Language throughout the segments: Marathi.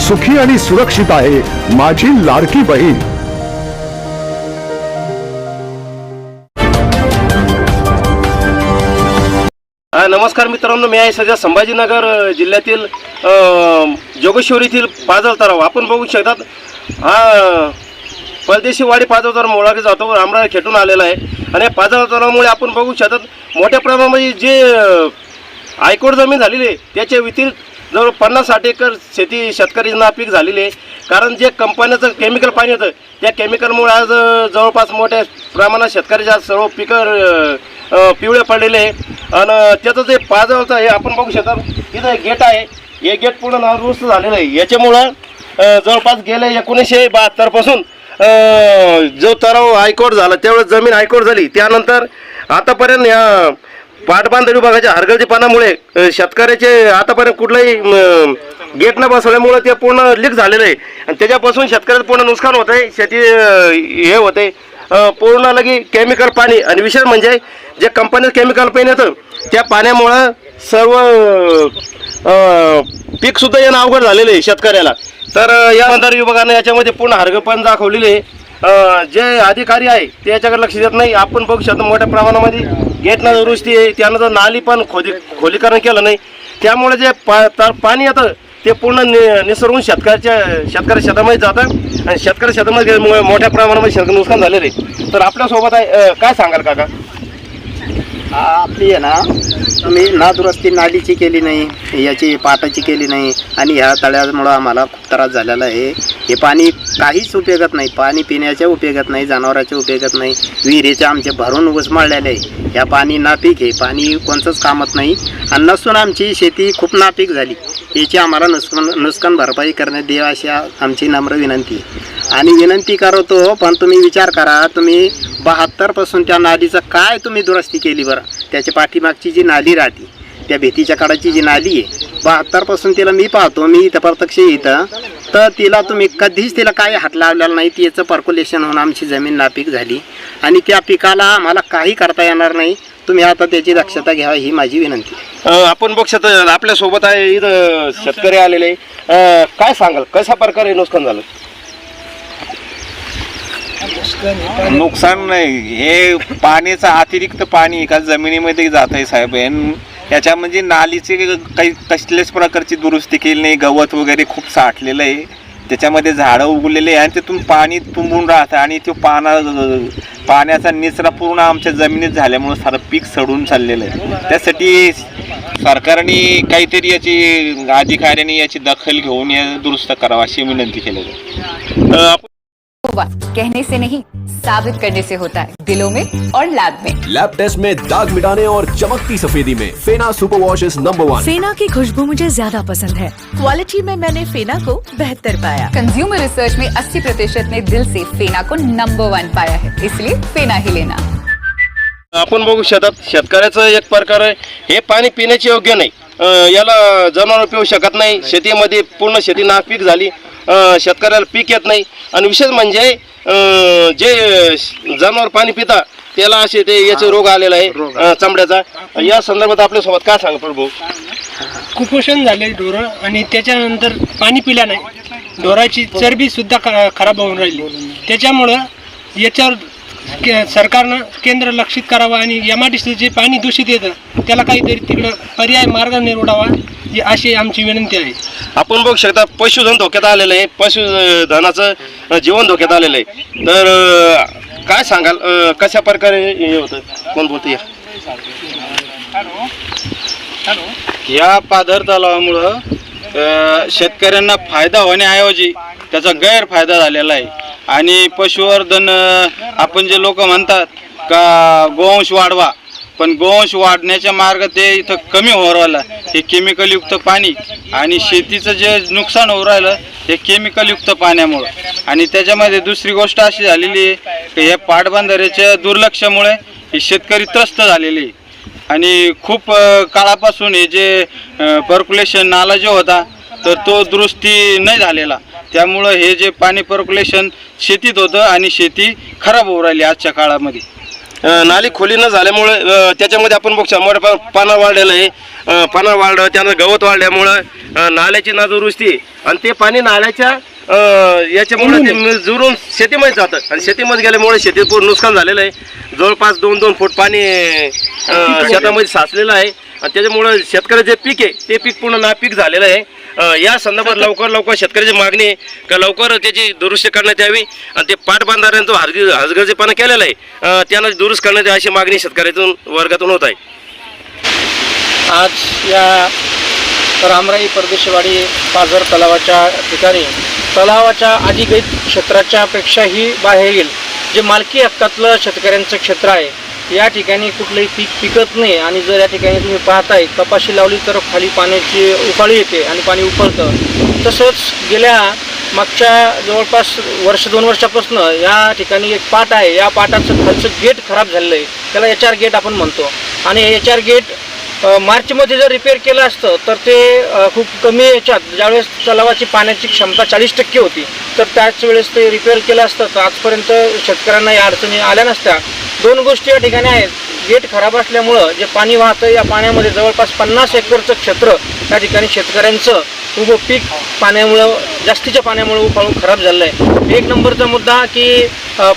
सुखी आणि सुरक्षित आहे माझी लाडकी बहीण. नमस्कार मित्रांनो मी आहे सध्या संभाजीनगर जिल्ह्यातील अ, येथील पाजल तलाव. आपण बघू शकतात हा परदेशी वाडी पाजल तलाव मोळाकडे जातो रामराज खेटून आलेला आहे. आणि या पाजल तलावामुळे आपण बघू शकतात मोठ्या प्रमाणामध्ये जे आयकोड जमीन झालेली आहे त्याच्या व्यतिरिक्त जवळ पन्नास साठ एकर शेती शेतकऱ्यांना पीक झालेली आहे. कारण जे कंपन्याचं केमिकल पाणी होतं त्या केमिकलमुळे आज जवळपास मोठ्या प्रमाणात शेतकऱ्याच्या आज सर्व पिकं पिवळे पडलेले आहे. आणि त्याचं जे पाजवचं हे आपण बघू शकता इथं एक गेट आहे. हे गेट पूर्ण नावरुस्त झालेलं आहे. याच्यामुळं जवळपास गेले एकोणीसशे बहात्तरपासून जो तराव हायकोर्ट झाला त्यावेळेस जमीन हायकोर्ट झाली. त्यानंतर आतापर्यंत या पाटबांधरी विभागाच्या हरगळजीपणामुळे पानामुळे शेतकऱ्याचे आतापर्यंत कुठलाही गेट न बसवल्यामुळे ते पूर्ण लीक झालेलं आहे. आणि त्याच्यापासून शेतकऱ्याचं पूर्ण नुकसान होत आहे शेती हे हे होते पूर्ण लगी केमिकल पाणी. आणि विशेष म्हणजे जे कंपनीचं केमिकल पाणी येतं त्या पाण्यामुळं सर्व पीकसुद्धा येणं अवघड झालेलं आहे शेतकऱ्याला. तर या बंधारे विभागानं याच्यामध्ये पूर्ण हरगपण दाखवलेले आहे. जे अधिकारी आहे ते याच्याकडे लक्ष देत नाही. आपण बघू शकतो मोठ्या प्रमाणामध्ये गेटनं दुरुस्ती आहे त्यानंतर नाली पण खोदी खोलीकरण केलं नाही. त्यामुळे जे पा तर पाणी येतं ते पूर्ण नि निसर्गून शेतकऱ्याच्या शेतकऱ्या शेतामध्ये जातं आणि शेतकऱ्या शेतामध्ये गेल्यामुळे मोठ्या प्रमाणामध्ये शेतकरी नुकसान झालेलं आहे. तर आपल्यासोबत आहे काय सांगाल काका? आपली आहे ना तुम्ही नादुरुस्ती नालीची केली नाही याची पाटाची केली नाही आणि ह्या तळ्यामुळं आम्हाला खूप त्रास झालेला आहे. हे पाणी काहीच उपयोगात नाही. पाणी पिण्याच्या उपयोगात नाही जनावराच्या उपयोगात नाही. विहिरीच्या आमचे भरून उसमाळलेले आहे. ह्या पाणी नापीक आहे. पाणी कोणचंच कामत नाही. आणि नसून आमची शेती खूप नापीक झाली. याची आम्हाला नुकसान नुकसान भरपाई करण्यात देव अशी आमची नम्र विनंती आहे. आणि विनंती करतो पण तुम्ही विचार करा तुम्ही बहात्तरपासून त्या नालीचं काय तुम्ही दुरुस्ती केली बरं? त्याच्या पाठीमागची जी नाली राहते त्या भीतीच्या काळाची जी नाली आहे बहात्तरपासून तिला मी पाहतो मी इथं प्रत्यक्ष इथं तर तिला तुम्ही कधीच तिला काय हात लावलेला नाही तिचं पर्क्युलेशन होऊन आमची जमीन नापीक झाली. आणि त्या पिकाला आम्हाला काही करता येणार नाही तुम्ही आता त्याची दक्षता घ्यावी ही माझी विनंती. आपण बघू आपल्यासोबत आहे इथं शेतकरी आलेले. काय सांगाल? कशा प्रकारे नुकसान झालं? नुकसान नाही. हे पाण्याचं अतिरिक्त पाणी एका जमिनीमध्ये जात आहे साहेब. आणि याच्या म्हणजे नालीचे काही कसल्याच प्रकारची दुरुस्ती केली नाही. गवत वगैरे खूप साठलेलं आहे. त्याच्यामध्ये झाडं उगलेले आहे आणि तिथून पाणी तुंबून राहतं आणि तो पाना पाण्याचा निचरा पूर्ण आमच्या जमिनीत झाल्यामुळं सारं पीक सडून चाललेलं आहे. त्यासाठी सरकारने काहीतरी याची अधिकाऱ्यांनी याची दखल घेऊन या दुरुस्त करावं अशी विनंती केलेली आहे. कहने से नहीं साबित करने से होता है। दिलों में और लैब में। लैब टेस्ट में दाग मिटाने और चमकती सफेदी में। Fena super wash is number one Fena की खुशबू मुझे ज्यादा पसंद है। क्वालिटी में मैंने फेना को बेहतर पाया। कंज्यूमर रिसर्च में 80 प्रतिशत ने दिल से फेना को नंबर वन पाया है। इसलिए फेना ही लेना। आपण बघू शेतात शेतकऱ्याचं एक प्रकार आहे. हे पाणी पिण्याचे योग्य नाही. याला जनावर पिऊ शकत नाही. शेतीमध्ये पूर्ण शेती नापीक झाली. शेतकऱ्याला पीक येत नाही. आणि विशेष म्हणजे जे जनावर पाणी पिता त्याला असे ते याचे रोग आलेला आहे चामड्याचा. या संदर्भात आपल्यासोबत काय सांगा प्रभू? कुपोषण झाले ढोरं आणि त्याच्यानंतर पाणी पिल्या नाही. ढोराची चरबी सुद्धा ख- खराब होऊन राहिली. त्याच्यामुळं याच्यावर के- सरकारनं केंद्र लक्षित करावं आणि एम आर डी जे पाणी दूषित येतं त्याला काहीतरी तिकडं पर्याय मार्ग निवडावा ही अशी आमची विनंती आहे. आपण बघू शकता पशुधन धोक्यात आलेलं आहे. पशुधनाचं जीवन धोक्यात आलेलं आहे. तर काय सांगाल? कशा प्रकारे हे होतं? कोण बोलते? या. पाझर तलावामुळं शेतकऱ्यांना फायदा होण्याऐवजी त्याचा गैरफायदा झालेला आहे. आणि पशुवर्धन आपण जे लोक म्हणतात का गोवंश वाढवा पण गोवंश वाढण्याच्या मार्ग ते इथं कमी होऊ राहिला. हे केमिकलयुक्त पाणी आणि शेतीचं जे नुकसान होऊ राहिलं हे केमिकलयुक्त पाण्यामुळं. आणि त्याच्यामध्ये दुसरी गोष्ट अशी झालेली आहे की या पाटबंधाऱ्याच्या दुर्लक्षामुळे शेतकरी त्रस्त झालेले. आहे आणि खूप काळापासून हे जे पर्क्युलेशन नाला जो होता तर तो दुरुस्ती नाही झालेला. त्यामुळं हे जे पाणी पर्क्युलेशन शेतीत होतं आणि शेती खराब होऊ राहिली आजच्या काळामध्ये. अ, नाली खोली न झाल्यामुळे अ, त्याच्यामध्ये आपण बघू शकतो मोठ्या पा- पानं वाढलेलं आहे. अ, पानं वाढलं त्यानं गवत वाढल्यामुळं अ, नाल्याची नादुरुस्ती आणि ते पाणी नाल्याच्या अ, याच्यामुळे ते मि- जुरून शेतीमध्ये जातं. आणि शेतीमध्ये गेल्यामुळे शेतीत पूर्ण नुकसान झालेलं आहे. जवळपास दोन दोन फूट पाणी अ, शेतामध्ये साचलेलं आहे. आणि त्याच्यामुळं शेतकऱ्याचं जे पीक आहे ते पीक पूर्ण नापीक झालेलं आहे. अ, या संदर्भात लवकर लवकर शेतकऱ्याची मागणी आहे. का लवकर त्याची दुरुस्ती करण्यात यावी? आणि ते पाटबंधाऱ्यानं जो हरगी हजगर्जीपणा केलेला आहे. अ, त्यांना दुरुस्त करण्यात यावी अशी मागणी शेतकऱ्यातून वर्गातून होत आहे. आज या रामराई परदेशवाडी पाझर तलावाच्या ठिकाणी तलावाच्या अधिकृत क्षेत्राच्या पेक्षाही बाहेरील जे मालकी हक्कातलं शेतकऱ्यांचं क्षेत्र आहे या ठिकाणी कुठलंही पीक पिकत नाही आणि जर या ठिकाणी तुम्ही पाहताय कपाशी लावली तर खाली पाण्याची उफाळी येते आणि पाणी उफळतं. तसंच गेल्या मागच्या जवळपास वर्ष दोन वर्षापासून या ठिकाणी एक पाट आहे. या पाटाचं खालचं गेट खराब झालेलं आहे त्याला एच आर गेट आपण म्हणतो. आणि एच आर गेट मार्चमध्ये जर रिपेअर केलं असतं तर ते खूप कमी याच्यात ज्यावेळेस तलावाची पाण्याची क्षमता चाळीस टक्के होती तर त्याच वेळेस ते रिपेअर केलं असतं. तर आजपर्यंत शेतकऱ्यांना या अडचणी आल्या नसत्या. दोन गोष्टी या ठिकाणी आहेत. गेट खराब असल्यामुळं जे पाणी वाहतं या पाण्यामध्ये जवळपास पन्नास एकरचं क्षेत्र या ठिकाणी शेतकऱ्यांचं उभं पीक पाण्यामुळं जास्तीच्या पाण्यामुळे उफाळून खराब झालेलं आहे एक नंबरचा मुद्दा की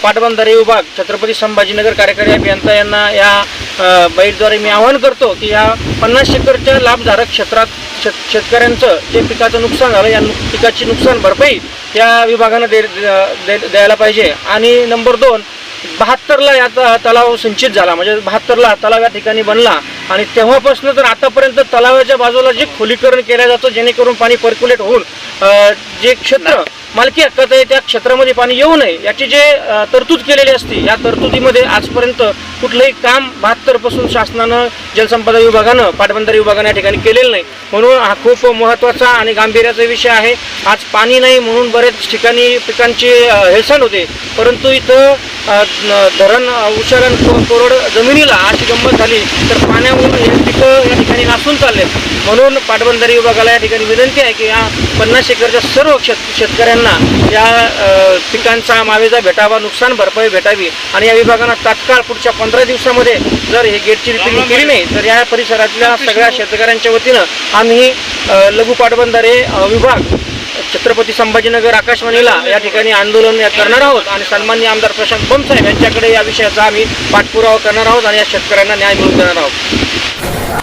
पाटबंधारे विभाग छत्रपती संभाजीनगर कार्यकारी अभियंता यांना या बाईटद्वारे मी आवाहन करतो की या पन्नास एकरच्या लाभधारक क्षेत्रात शेत शेतकऱ्यांचं जे पिकाचं नुकसान झालं या पिकाची नुकसान भरपाई या विभागानं दे- द्यायला पाहिजे. आणि नंबर दोन बहात्तरला याचा तलाव सिंचित झाला. म्हणजे बहात्तरला तलाव या ठिकाणी बनला आणि तेव्हापासून तर आतापर्यंत तलावाच्या बाजूला जे खोलीकरण केलं जातं जेणेकरून पाणी पर्क्युलेट होऊन जे क्षेत्र मालकी हक्कात आहे त्या क्षेत्रामध्ये पाणी येऊ नये याची जे तरतूद केलेली असते या तरतुदीमध्ये आजपर्यंत कुठलंही काम बहात्तरपासून शासनानं जलसंपदा विभागानं पाटबंधारे विभागानं या ठिकाणी केलेलं नाही. म्हणून हा खूप महत्त्वाचा आणि गांभीर्याचा विषय आहे. आज पाणी नाही म्हणून बरेच ठिकाणी पिकांची हेळसांड होते. परंतु इथं धरण उशारण कोरड जमिनीला अशी गंमत झाली तर पाण्यावरून हे पिकं या ठिकाणी नासून चालले म्हणून पाटबंधारे विभागाला या ठिकाणी विनंती आहे की या पन्नास एकरच्या सर्व शेत शेतकऱ्यांना या पिकांचा मावेजा भेटावा नुकसान भरपाई भेटावी आणि या विभागानं तात्काळ पुढच्या पंधरा दिवसामध्ये जर हे गेटची रिपेरिंग केली नाही तर या परिसरातल्या सगळ्या शेतकऱ्यांच्या वतीनं आम्ही लघु पाटबंधारे विभाग छत्रपती संभाजीनगर आकाशवाणीला या ठिकाणी आंदोलन या करणार आहोत आणि सन्माननीय आमदार प्रशांत बमसाहेब यांच्याकडे या विषयाचा आम्ही पाठपुरावा करणार आहोत आणि या शेतकऱ्यांना न्याय मिळवून देणार आहोत.